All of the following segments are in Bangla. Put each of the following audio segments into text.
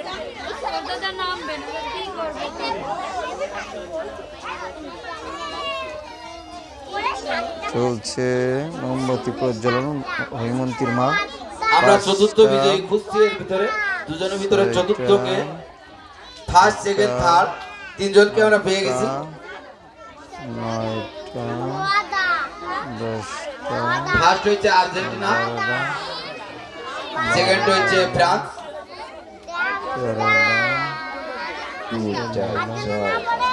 দাদা নামবে না কি করবে চলছে মোমবাতি প্রজ্বলন হৈমন্তীর মা আমরা চতুর্থ বিজয়ী খুঁজছি এর ভিতরে দুজনের ভিতরে চতুর্থকে ফার্স্ট সেকেন্ড থার্ড তিনজনকে আমরা পেয়ে গেছি। নয়টা দশটা ফার্স্ট হচ্ছে আর্জেন্টিনা সেকেন্ড হচ্ছে ফ্রান্স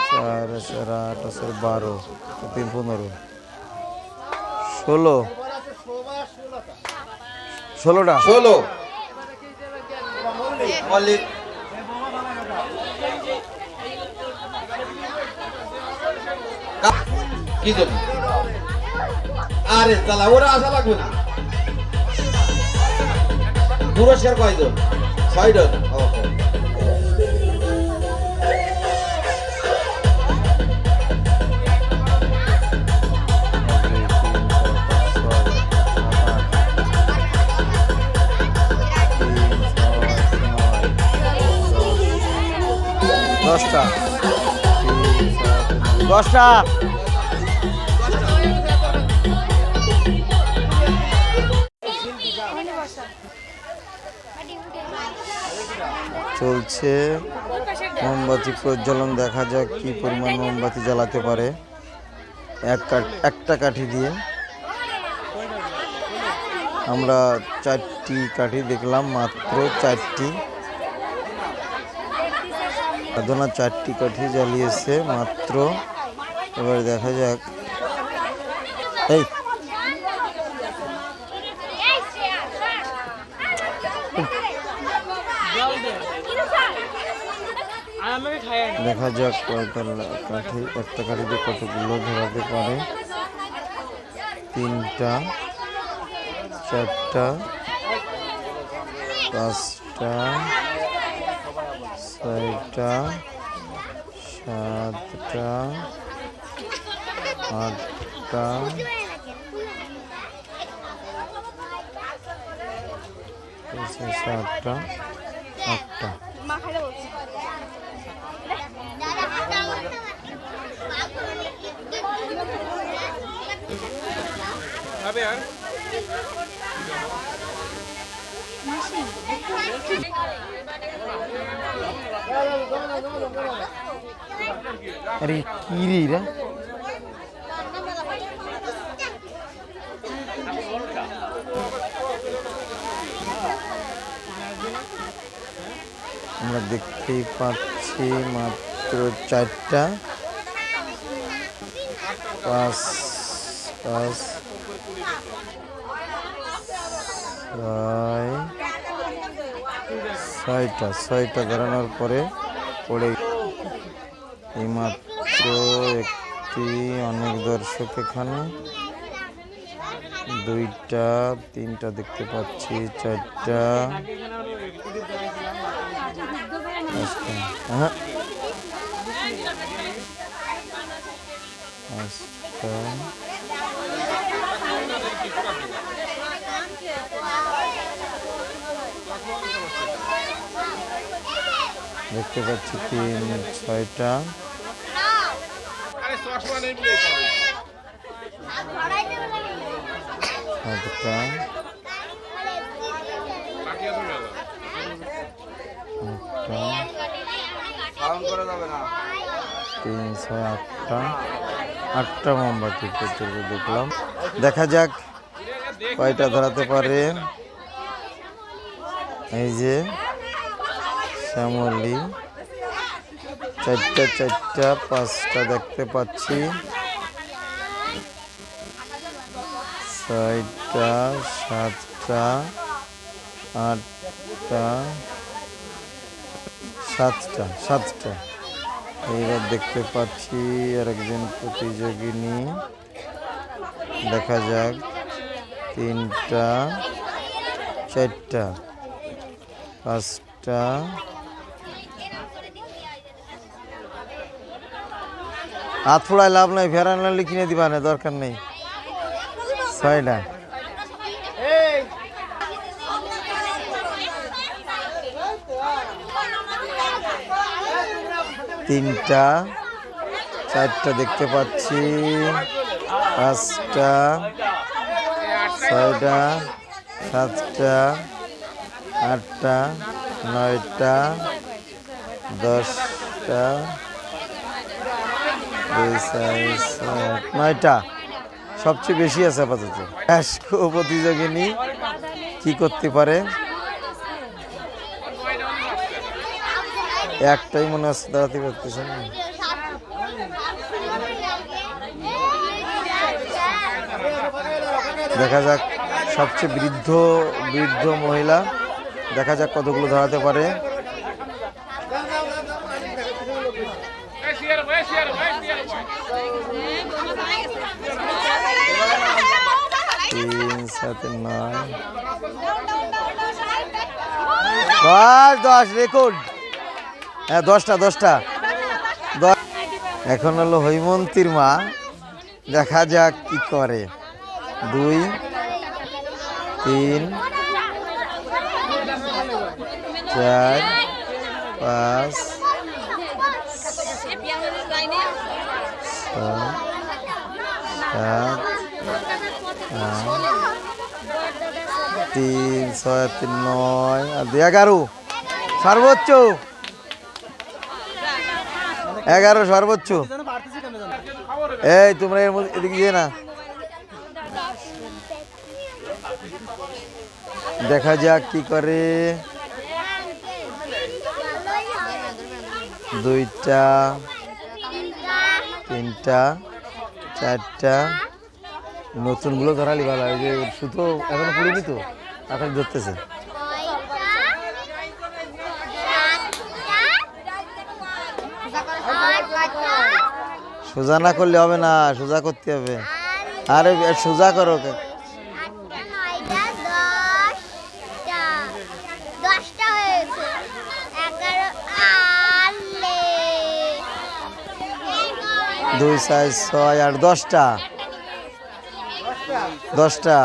চার চার আট চার বারো তিন পনেরো ষোলো ষোলোটা ষোলো কা- জন্য আরে তালা ওরা আসা লাগবে না। পুরস্কার কয়জন ছয়জন ওহো। দশটা দশটা চলছে। মোমবাতি প্রজ্বলন, দেখা যাক কি পরিমাণ মোমবাতি জ্বালাতে পারে। এক একটা কাঠি দিয়ে। আমরা চারটি কাঠি দেখলাম, মাত্র চারটি। সাধনা চারটি কাঠি জ্বালিয়েছে, মাত্র। এবার দেখা যাক। এই দেখা যাক কাঠি, একটা কাঠিতে কতগুলো ধরাতে পারে। তিনটা, চারটা, পাঁচটা, ছয়টা, সাতটা, আটটা সাতটা আটটা। আরে কি রে এরা? আমরা দেখতেই পাচ্ছি মাত্র চারটা। পাঁচ পাঁচ, ছয়, ছয়টা ছয়টা দাঁড়ানোর পরে পড়ে এই মাত্র একটি অনেক দর্শক এখানে। দুইটা, তিনটা দেখতে পাচ্ছি, চারটা। পাঁচটা হ্যাঁ পাঁচটা দেখতে পাচ্ছি তিন ছয়টা। সাতটা আটটা তিন, ছয়, আটটা। আটটা মোমবাতি প্রচুর দেখলাম। দেখা যাক কয়টা ধরাতে পারে। এই যে শ্যামলি। চারটা চারটা, পাঁচটা দেখতে পাচ্ছি। ছয়টা, সাতটা, আটটা সাতটা সাতটা। এইবার দেখতে পাচ্ছি আর একজন প্রতিযোগিনী। দেখা যাক, তিনটা, চারটা, পাঁচটা ফোড়ায় লাভ নাই ফেরান লাগলে কিনে দিবা না, দরকার নেই। ছয়টা। তিনটা, চারটা দেখতে পাচ্ছি, পাঁচটা, ছয়টা, সাতটা, আটটা, নয়টা, দশটা নয়টা। সবচেয়ে বেশি আছে আপাতত। প্রতিযোগিনী কি করতে পারে? একটাই মনে হচ্ছে দাঁড়াতে পারতেছে না। দেখা যাক, সবচেয়ে বৃদ্ধ বৃদ্ধ মহিলা, দেখা যাক কতগুলো ধরাতে পারে। তিন সাথে দশ, রেকর্ড। হ্যাঁ দশটা দশটা। দশ এখন হলো হৈমন্তীর মা। দেখা যাক কি করে। দুই, তিন, চার, পাঁচ, সাত তিন, ছয় তিন, নয়, আর দুই, এগারো। সর্বোচ্চ। এগারো সর্বোচ্চ। এই, তোমরা এর মধ্যে এদিকে গিয়ে না। দেখা যাক কি করে। দুইটা, তিনটা, চারটা। নতুনগুলো ধরালি ভালো হয় যে সুতো এখনও পুড়িনি তো? এখন ধরতেছে। সোজা না করলে হবে না, সোজা করতে হবে। আরে, সোজা করো দুই সাইজ ছয় আট, দশটা। দশটা।